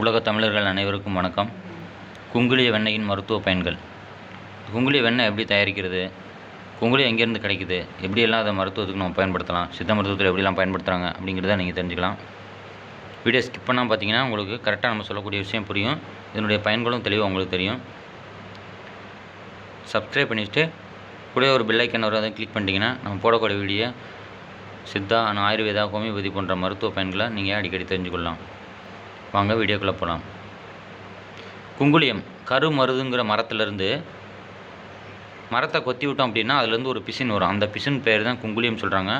உலக தமிழர்கள் அனைவருக்கும் வணக்கம். குங்குளிய வெண்ணெயின் மருத்துவ பயன்கள். குங்குளிய வெண்ணெய் எப்படி தயாரிக்கிறது? குங்குளியம் எங்கேருந்து கிடைக்குது? எப்படியெல்லாம் அதை மருத்துவத்துக்கு நம்ம பயன்படுத்தலாம்? சித்த மருத்துவத்தில் எப்படிலாம் பயன்படுத்துகிறாங்க அப்படிங்கிறத நீங்கள் தெரிஞ்சுக்கலாம். வீடியோ ஸ்கிப் பண்ணால் பார்த்தீங்கன்னா உங்களுக்கு கரெக்டாக நம்ம சொல்லக்கூடிய விஷயம் புரியும். இதனுடைய பயன்களும் தெளிவாக உங்களுக்கு தெரியும். சப்ஸ்கிரைப் பண்ணிவிட்டு கூட ஒரு பில்லைக்கன் வரும் அதை கிளிக் பண்ணிட்டீங்கன்னா நம்ம போடக்கூடிய video Siddha and Ayurveda homeopathy போன்ற மருத்துவ பயன்களை நீங்கள் அடிக்கடி தெரிஞ்சுக்கொள்ளலாம். வாங்க வீடியோக்குள்ளே போகலாம். குங்குளியம் கருமருதுங்கிற மரத்துலேருந்து மரத்தை கொத்தி விட்டோம் அப்படின்னா அதுலேருந்து ஒரு பிசின் வரும். அந்த பிசின் பேர் தான் குங்குளியம் சொல்கிறாங்க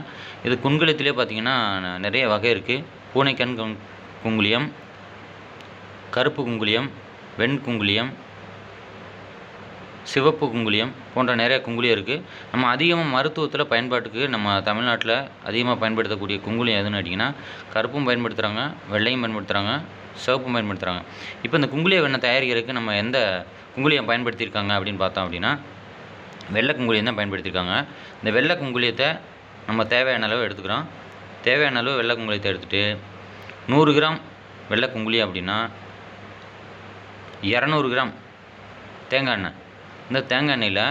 இது குங்குளியத்திலே பார்த்தீங்கன்னா நிறைய வகை இருக்குது பூனைக்கண் குங்குளியம் கருப்பு குங்குளியம் வெண் குங்குளியம் சிவப்பு குங்குலியம் போன்ற நிறைய குங்குலியம் இருக்குது நம்ம அதிகமாக மருத்துவத்தில் பயன்பாட்டுக்கு நம்ம தமிழ்நாட்டில் அதிகமாக பயன்படுத்தக்கூடிய குங்குலியம் எதுன்னு கேட்டிங்கன்னா கருப்பும் பயன்படுத்துகிறாங்க வெள்ளையும் பயன்படுத்துகிறாங்க சிவப்பும் பயன்படுத்துகிறாங்க இப்போ இந்த குங்குலிய வெண்ணெய் தயாரிக்கிறதுக்கு நம்ம எந்த குங்குலியம் பயன்படுத்தியிருக்காங்க அப்படின்னு பார்த்தோம் அப்படின்னா வெள்ளை குங்குலியம் தான் பயன்படுத்தியிருக்காங்க. இந்த வெள்ளை குங்குலியத்தை நம்ம தேவையான அளவு எடுத்துக்கிறோம். தேவையான அளவு வெள்ளை குங்குலியத்தை எடுத்துகிட்டு நூறு கிராம் வெள்ளை குங்குலியம் அப்படின்னா இரநூறு கிராம் தேங்காய் எண்ணெய். இந்த தேங்காய் எண்ணெயில்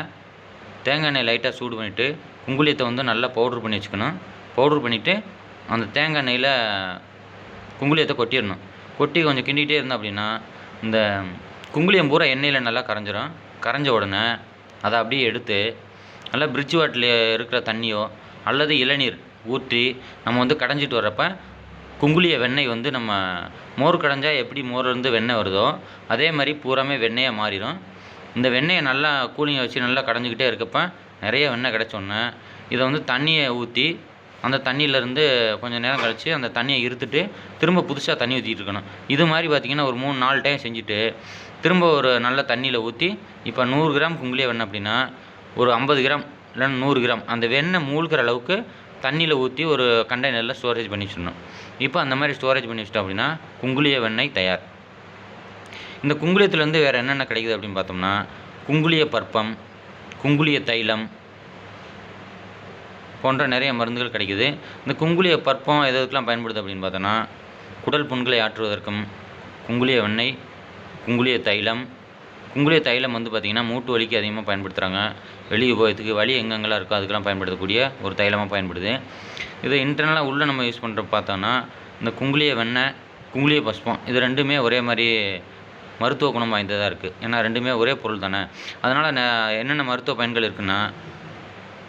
தேங்காய் எண்ணெய் லைட்டாக சூடு பண்ணிவிட்டு குங்குளியத்தை வந்து நல்லா பவுட்ரு பண்ணி வச்சுக்கணும். பவுட்ரு பண்ணிவிட்டு அந்த தேங்காய் எண்ணெயில் குங்குளியத்தை கொட்டிடணும். கொட்டி கொஞ்சம் கிண்டிகிட்டே இருந்தோம் அப்படின்னா இந்த குங்குளியம் பூரா எண்ணெயில் நல்லா கரைஞ்சிரும். கரைஞ்ச உடனே அதை அப்படியே எடுத்து நல்லா பிரிட்ஜ் வாட்டில் இருக்கிற தண்ணியோ அல்லது இளநீர் ஊற்றி நம்ம வந்து கடைஞ்சிட்டு வர்றப்ப குங்குளிய வெண்ணெய் வந்து நம்ம மோர் கடைஞ்சால் எப்படி மோர்லேருந்து வெண்ணெய் வருதோ அதே மாதிரி பூராமே வெண்ணெயாக மாறிடும் இந்த வெண்ணெயை நல்லா கூலிங்கை வச்சு நல்லா கடைஞ்சிக்கிட்டே இருக்கப்ப நிறைய வெண்ணெய் கிடச்சோன்னே இதை வந்து தண்ணியை ஊற்றி அந்த தண்ணியிலேருந்து கொஞ்சம் நேரம் கழித்து அந்த தண்ணியை இருத்துட்டு திரும்ப புதுசாக தண்ணி ஊற்றிட்டு இருக்கணும். இது மாதிரி பார்த்திங்கன்னா ஒரு மூணு நாலு டைம் செஞ்சுட்டு திரும்ப ஒரு நல்ல தண்ணியில் ஊற்றி இப்போ நூறு கிராம் குங்குளிய வெண்ணெய் அப்படின்னா ஒரு ஐம்பது கிராம் இல்லைன்னா நூறு கிராம் அந்த வெண்ணெய் மூழ்கிற அளவுக்கு தண்ணியில் ஊற்றி ஒரு கண்டெய்னரில் ஸ்டோரேஜ் பண்ணி வச்சிடணும். இப்போ அந்த மாதிரி ஸ்டோரேஜ் பண்ணி வச்சிட்டோம் அப்படின்னா குங்குளிய வெண்ணெய் தயார். இந்த குங்குளியத்துலேருந்து வேறு என்னென்ன கிடைக்குது அப்படின்னு பார்த்தோம்னா குங்குளிய பற்பம் குங்குளிய தைலம் போன்ற நிறைய மருந்துகள் கிடைக்குது. இந்த குங்குளிய பற்பம் எது எதுக்கெல்லாம் பயன்படுது அப்படின்னு பார்த்தோன்னா குடல் புண்களை ஆற்றுவதற்கும் குங்குளிய வெண்ணெய் குங்குளிய தைலம். குங்குளிய தைலம் வந்து பார்த்திங்கன்னா மூட்டு வலிக்கு அதிகமாக பயன்படுத்துகிறாங்க வெளி உபயோகத்துக்கு வலி எங்கெங்கெல்லாம் இருக்கோ அதுக்கெல்லாம் பயன்படுத்தக்கூடிய ஒரு தைலமாக பயன்படுது. இதை இன்டர்னலாக உள்ளே நம்ம யூஸ் பண்ணுற பார்த்தோன்னா இந்த குங்குளிய வெண்ணெய் குங்குளிய பஸ்பம் இது ரெண்டுமே ஒரே மாதிரி மருத்துவ குணம் வாய்ந்ததாக இருக்குது ஏன்னா ரெண்டுமே ஒரே பொருள் தானே. அதனால் ந- என்னென்ன மருத்துவ பயன்கள் இருக்குன்னா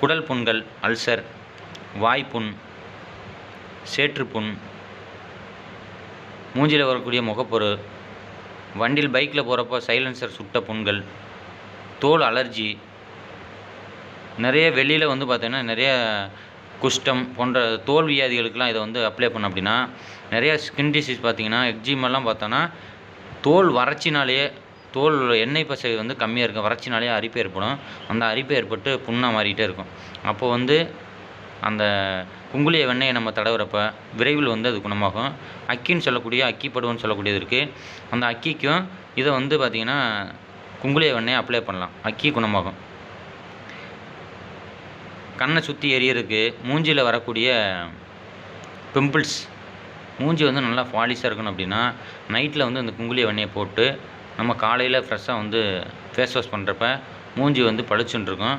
குடல் புண்கள் அல்சர் வாய்ப்புண் சேற்றுப்புண் மூஞ்சியில் வரக்கூடிய முகப்பொரு வண்டியில் பைக்கில் போகிறப்போ சைலன்சர் சுட்ட புண்கள் தோல் அலர்ஜி நிறைய வெளியில் வந்து பார்த்தீங்கன்னா நிறைய குஷ்டம் போன்ற தோல் வியாதிகளுக்கெலாம் இதை வந்து அப்ளை பண்ணோம் அப்படின்னா நிறைய ஸ்கின் டிசீஸ் பார்த்தீங்கன்னா எக்ஜிமெல்லாம் பார்த்தோன்னா தோல் வறட்சினாலேயே தோல் எண்ணெய் பசை வந்து கம்மியாக இருக்கும். வறட்சினாலே அரிப்பு ஏற்படும். அந்த அரிப்பு ஏற்பட்டு புண்ணாக மாறிக்கிட்டே இருக்கும். அப்போ வந்து அந்த குங்குளிய வெண்ணெயை நம்ம தடவுறப்ப விரைவில் வந்து அது குணமாகும். அக்கின்னு சொல்லக்கூடிய அக்கிப்படுவன்னு சொல்லக்கூடியது இருக்குது அந்த அக்கிக்கும் இதை வந்து பார்த்திங்கன்னா குங்குளிய வெண்ணெயை அப்ளை பண்ணலாம். அக்கி குணமாகும். கண்ணை சுற்றி எரியறதுக்கு மூஞ்சியில் வரக்கூடிய பிம்பிள்ஸ் மூஞ்சி வந்து நல்லா ஃபாலிஷாக இருக்கணும் அப்படின்னா நைட்டில் வந்து இந்த குங்குளிய வெண்ணையை போட்டு நம்ம காலையில் ஃப்ரெஷ்ஷாக வந்து ஃபேஸ் வாஷ் பண்ணுறப்ப மூஞ்சி வந்து பளிச்சுன்னு இருக்கும்.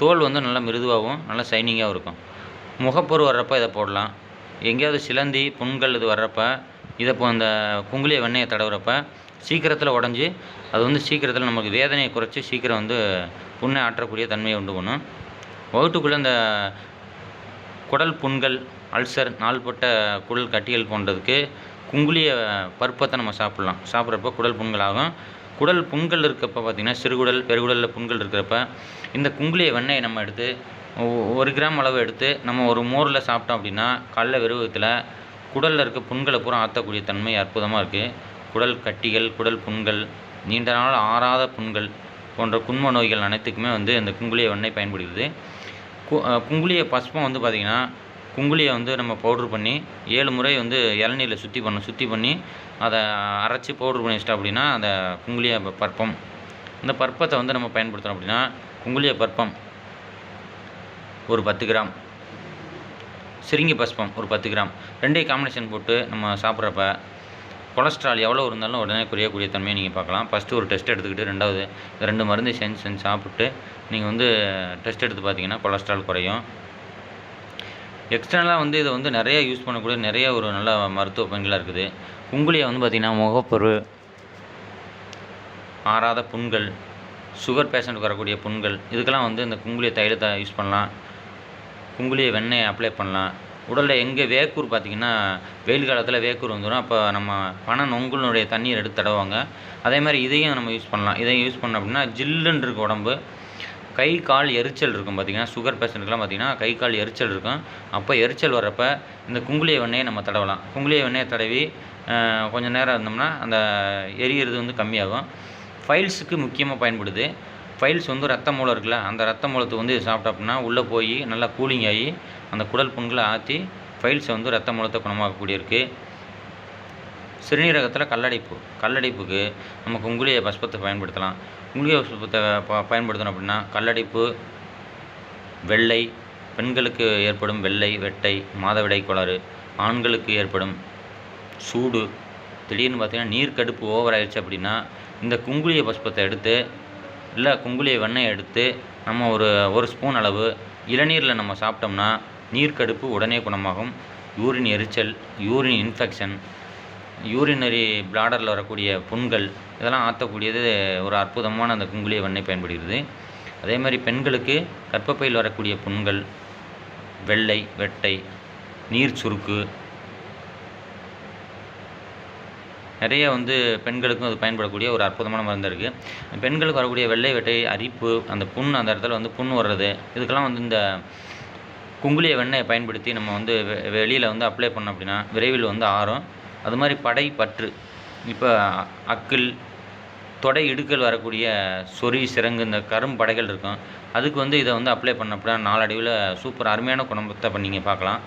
தோல் வந்து நல்லா மிருதுவாகவும் நல்லா ஷைனிங்காகவும் இருக்கும். முகப்பொரு வர்றப்ப இதை போடலாம். எங்கேயாவது சிலந்தி புண்கள் இது வர்றப்ப இதை இப்போ அந்த குங்குளிய வெண்ணெயை தடவுறப்ப சீக்கிரத்தில் உடஞ்சி அது வந்து சீக்கிரத்தில் நமக்கு வேதனையை குறைச்சி சீக்கிரம் வந்து புண்ணை ஆற்றக்கூடிய தன்மையை உண்டு பண்ணும். வகுட்டுக்குள்ளே அந்த குடல் புண்கள் அல்சர் நாள்பட்ட குடல் கட்டிகள் போன்றதுக்கு குங்குளிய பருப்பத்தை நம்ம சாப்பிட்லாம். சாப்பிட்றப்ப குடல் புண்கள் ஆகும் குடல் புண்கள் இருக்கப்போ பார்த்திங்கன்னா சிறுகுடல் பெருகுடலில் புண்கள் இருக்கிறப்ப இந்த குங்குளிய வெண்ணெயை நம்ம எடுத்து ஒ- ஒரு கிராம் அளவு எடுத்து நம்ம ஒரு மோரில் சாப்பிட்டோம் அப்படின்னா காலைல வெறுவத்தில் குடலில் இருக்க புண்களை பூரா ஆற்றக்கூடிய தன்மை அற்புதமாக இருக்குது குடல் கட்டிகள் குடல் புண்கள் நீண்ட நாள் ஆறாத புண்கள் போன்ற குண்ம நோய்கள் அனைத்துக்குமே வந்து இந்த குங்குளிய வெண்ணெய் பயன்படுகிறது. கு குங்குளிய பஸ்பம் வந்து பார்த்திங்கன்னா குங்குலியை வந்து நம்ம பவுட்ரு பண்ணி ஏழு முறை வந்து இளநீரில் சுற்றி பண்ணணும் சுற்றி பண்ணி அதை அரைச்சி பவுட்ரு பண்ணி வச்சிட்டோம் அப்படின்னா அந்த குங்குலிய பற்பம் இந்த பற்பத்தை வந்து நம்ம பயன்படுத்துகிறோம் அப்படின்னா குங்குலிய பற்பம் ஒரு பத்து கிராம். சிறுங்கி பஸ்பம் ஒரு பத்து கிராம். ரெண்டையும் காம்பினேஷன் போட்டு நம்ம சாப்பிட்றப்ப கொலஸ்ட்ரால் எவ்வளோ இருந்தாலும் உடனே குறையக்கூடிய தன்மையை நீங்கள் பார்க்கலாம். ஃபஸ்ட்டு ஒரு டெஸ்ட் எடுத்துக்கிட்டு ரெண்டாவது ரெண்டு மருந்து செஞ்சு செஞ்சு சாப்பிட்டு நீங்கள் வந்து டெஸ்ட் எடுத்து பார்த்தீங்கன்னா கொலஸ்ட்ரால் குறையும். எக்ஸ்டர்னலாக வந்து இதை வந்து நிறைய யூஸ் பண்ணக்கூடிய நிறைய ஒரு நல்ல மருத்துவ பயன்களாக இருக்குது. குங்குலியை வந்து பார்த்திங்கன்னா முகப்பொரு ஆறாத புண்கள் சுகர் பேஷண்ட்டுக்கு வரக்கூடிய புண்கள் இதுக்கெல்லாம் வந்து இந்த குங்குலிய தைலத்தை யூஸ் பண்ணலாம். குங்குலிய வெண்ணெயை அப்ளை பண்ணலாம். உடலில் எங்கே வேக்கூர் பார்த்திங்கன்னா வெயில் காலத்தில் வேக்கூர் வந்துடும் அப்போ நம்ம பனை நொங்குனுடைய தண்ணீர் எடுத்து தடவாங்க அதே மாதிரி இதையும் நம்ம யூஸ் பண்ணலாம். இதையும் யூஸ் பண்ணோம் அப்படின்னா ஜில்லுன்னு உடம்பு. கை கால் எரிச்சல் இருக்கும் பார்த்திங்கன்னா சுகர் பேஷண்ட்டுக்கெலாம் பார்த்திங்கன்னா கை கால் எரிச்சல் இருக்கும். அப்போ எரிச்சல் வர்றப்ப இந்த குங்குளிய வெண்ணெயை நம்ம தடவலாம். குங்குளிய வெண்ணெயை தடவி கொஞ்சம் நேரம் இருந்தோம்னா அந்த எரியிறது வந்து கம்மியாகும். ஃபைல்ஸுக்கு முக்கியமாக பயன்படுது. ஃபைல்ஸ் வந்து ரத்த மூலம் இருக்குல்ல அந்த ரத்த மூலத்தை வந்து சாப்பிட்டோம்னா அப்படின்னா உள்ளே போய் நல்லா கூலிங் ஆகி அந்த குடல் புண்களை ஆற்றி ஃபைல்ஸை வந்து ரத்த மூலத்தை குணமாக்கக்கூடிய இருக்குது சிறுநீரகத்தில் கல்லடைப்பு. கல்லடைப்புக்கு நம்ம குங்குலிய பஸ்பத்தை பயன்படுத்தலாம். குங்குலிய பஸ்பத்தை ப பயன்படுத்தணும் அப்படின்னா கல்லடைப்பு வெள்ளை பெண்களுக்கு ஏற்படும் வெள்ளை வெட்டை மாதவிடை கோளாறு ஆண்களுக்கு ஏற்படும் சூடு திடீர்னு பார்த்திங்கன்னா நீர் கடுப்பு ஓவர் ஆயிடுச்சு அப்படின்னா இந்த குங்குலிய பஸ்பத்தை எடுத்து இல்லை குங்குலிய வெண்ணெய் எடுத்து நம்ம ஒரு ஒரு ஸ்பூன் அளவு இளநீரில் நம்ம சாப்பிட்டோம்னா நீர் கடுப்பு உடனே குணமாகும். யூரின் எரிச்சல் யூரின் இன்ஃபெக்ஷன் யூரினரி பிளாடரில் வரக்கூடிய புண்கள் இதெல்லாம் ஆற்றக்கூடியது ஒரு அற்புதமான அந்த குங்குளிய வெண்ணெய் பயன்படுகிறது. அதே மாதிரி பெண்களுக்கு கர்ப்பப்பையில் வரக்கூடிய புண்கள் வெள்ளை வெட்டை நீர் சுருக்கு நிறைய வந்து பெண்களுக்கும் அது பயன்படக்கூடிய ஒரு அற்புதமான மருந்து இருக்குது பெண்களுக்கு வரக்கூடிய வெள்ளை வெட்டை அரிப்பு அந்த புண் அந்த இடத்துல வந்து புண் வர்றது இதுக்கெல்லாம் வந்து இந்த குங்குளிய வெண்ணெயை பயன்படுத்தி நம்ம வந்து வெ வெளியில் வந்து அப்ளை பண்ணோம் அப்படின்னா விரைவில் வந்து ஆறும். அது மாதிரி படை பற்று இப்போ அக்கில் தொடை இடுக்கல் வரக்கூடிய சொறி சிறங்கு இந்த கரும்படைகள் இருக்கும். அதுக்கு வந்து இதை வந்து அப்ளை பண்ண அப்படின்னா நாளடைவில் சூப்பர் அருமையான குணத்தை பண்ணிங்க நீங்கள் பார்க்கலாம்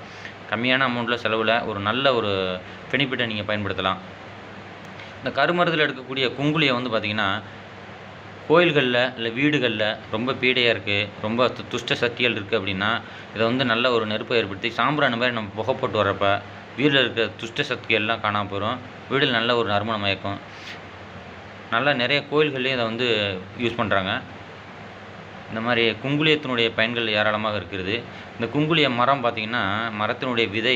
கம்மியான அமௌண்ட்டில் செலவில் ஒரு நல்ல ஒரு பெனிஃபிட்டை நீங்கள் பயன்படுத்தலாம். இந்த கருமரத்தில் எடுக்கக்கூடிய குங்குலியை வந்து பார்த்திங்கன்னா கோயில்களில் இல்லை வீடுகளில் ரொம்ப பீடையாக இருக்குது ரொம்ப து துஷ்ட சக்திகள் இருக்குது அப்படின்னா இதை வந்து நல்ல ஒரு நெருப்பை ஏற்படுத்தி சாம்பிராணி மாதிரி நம்ம புகை போட்டு வரப்போ வீட்டில் இருக்கிற துஷ்ட சக்திகள்லாம் காணாமல் போயிடும் வீடில் நல்ல ஒரு நறுமணம் மயக்கும். நல்லா நிறைய கோயில்கள்லேயும் இதை வந்து யூஸ் பண்ணுறாங்க இந்த மாதிரி குங்குலியத்தினுடைய பயன்கள் ஏராளமாக இருக்கிறது. இந்த குங்குலிய மரம் பார்த்திங்கன்னா மரத்தினுடைய விதை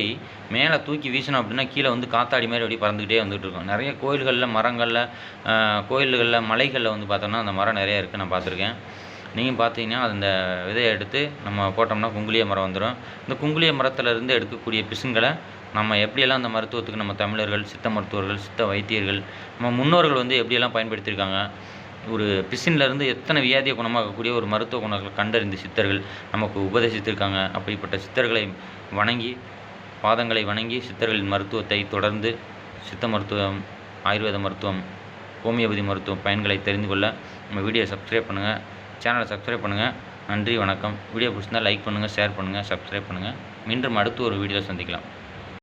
மேலே தூக்கி வீசினோம் அப்படின்னா கீழே வந்து காத்தாடி மாதிரி அப்படியே பறந்துக்கிட்டே வந்துகிட்டு இருக்கும். நிறைய கோயில்களில் மரங்களில் கோயில்களில் மலைகளில் வந்து பார்த்தோம்னா அந்த மரம் நிறைய இருக்குது நான் பார்த்துருக்கேன். நீங்கள் பார்த்தீங்கன்னா அந்த விதையை எடுத்து நம்ம போட்டோம்னா குங்குலிய மரம் வந்துடும் இந்த குங்குலிய மரத்துலேருந்து எடுக்கக்கூடிய பிசுங்களை நம்ம எப்படியெல்லாம் அந்த மருத்துவத்துக்கு நம்ம தமிழர்கள் சித்த மருத்துவர்கள் சித்த வைத்தியர்கள் நம்ம முன்னோர்கள் வந்து எப்படியெல்லாம் பயன்படுத்தியிருக்காங்க? ஒரு பிசின்லேருந்து எத்தனை வியாதியை குணமாக்கக்கூடிய ஒரு மருத்துவ குணங்களை கண்டறிந்த சித்தர்கள் நமக்கு உபதேசித்திருக்காங்க? அப்படிப்பட்ட சித்தர்களை வணங்கி பாதங்களை வணங்கி சித்தர்களின் மருத்துவத்தை தொடர்ந்து சித்த மருத்துவம் ஆயுர்வேத மருத்துவம் ஹோமியோபதி மருத்துவம் பயன்களை தெரிந்து கொள்ள நம்ம வீடியோ சப்ஸ்கிரைப் பண்ணுங்கள் சேனலை சப்ஸ்கிரைப் பண்ணுங்கள் நன்றி வணக்கம். வீடியோ பிடிச்சிருந்தால் லைக் பண்ணுங்கள் ஷேர் பண்ணுங்கள் சப்ஸ்கிரைப் பண்ணுங்கள் மீண்டும் அடுத்து ஒரு வீடியோவில் சந்திக்கலாம்.